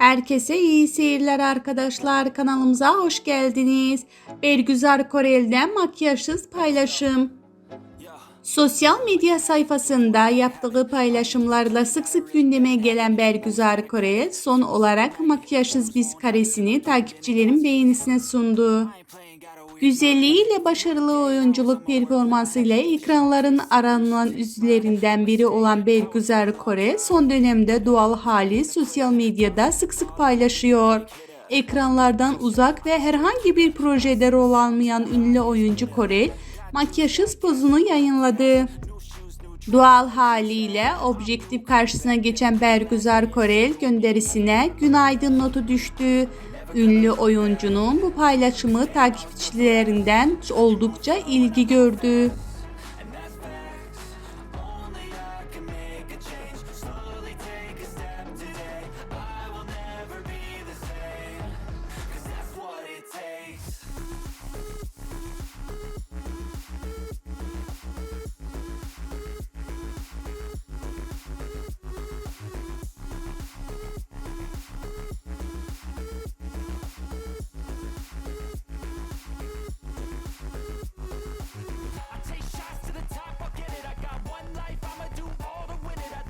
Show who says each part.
Speaker 1: Herkese iyi seyirler arkadaşlar. Kanalımıza hoş geldiniz. Bergüzar Korel'den makyajsız paylaşım. Sosyal medya sayfasında yaptığı paylaşımlarla sık sık gündeme gelen Bergüzar Korel son olarak makyajsız biz karesini takipçilerin beğenisine sundu. Güzelliğiyle başarılı oyunculuk performansıyla ekranların aranılan yüzlerinden biri olan Bergüzar Kore son dönemde doğal hali sosyal medyada sık sık paylaşıyor. Ekranlardan uzak ve herhangi bir projede rol almayan ünlü oyuncu Korel makyajsız pozunu yayınladı. Doğal haliyle objektif karşısına geçen Bergüzar Korel gönderisine günaydın notu düştü. Ünlü oyuncunun bu paylaşımı takipçilerinden oldukça ilgi gördü.